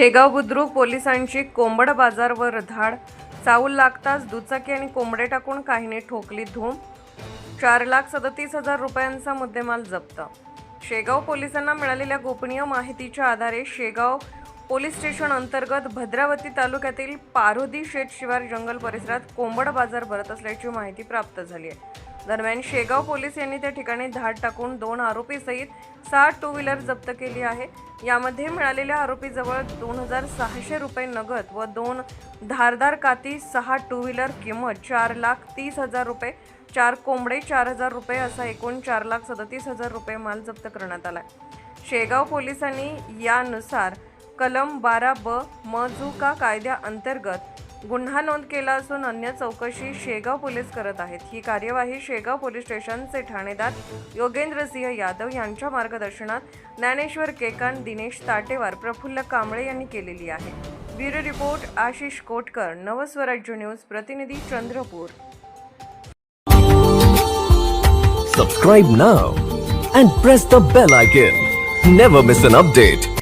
शेगाव बुद्रुक पोलिसांची कोंबड बाजारवर धाड. चाऊल लागताच दुचाकी आणि कोंबडे टाकून काहीने ठोकली धूम. चार लाख सदतीस हजार रुपयांचा मुद्देमाल जप्त. शेगाव पोलिसांना मिळालेल्या गोपनीय माहितीच्या आधारे शेगाव पोलीस स्टेशन अंतर्गत भद्रावती तालुक्यातील पारोदी शेत शिवार जंगल परिसरात कोंबड बाजार भरत असल्याची माहिती प्राप्त झाली आहे. दरम्यान शेगाव पोलीस यांनी त्या ठिकाणी धाड टाकून दोन आरोपीसहित सहा टू व्हीलर जप्त केली आहे. यामध्ये मिळालेल्या आरोपीजवळ दोन हजार सहाशे रुपये नगद व दोन धारदार काती सहा टू व्हीलर किंमत चार लाख तीस हजार रुपये चार कोंबडे चार हजार रुपये असा एकूण चार लाख सदतीस हजार रुपये माल जप्त करण्यात आला शेगाव पोलिसांनी यानुसार कलम बारा ब मजुका कायद्याअंतर्गत गुन्हा नोंद केला असून अन्य चौकशी शेगाव पोलीस करत आहेत. ही कार्यवाही शेगाव पोलीस स्टेशनचे ठाणेदार योगेंद्र सिंह यादव यांच्या मार्गदर्शनात ज्ञानेश्वर केकान दिनेश ताटेवार प्रफुल्ल कांबळे यांनी केलेली आहे. Bureau report Ashish Kotkar Navswarajya news प्रतिनिधी Chandrapur. Subscribe now and press the bell icon never miss an update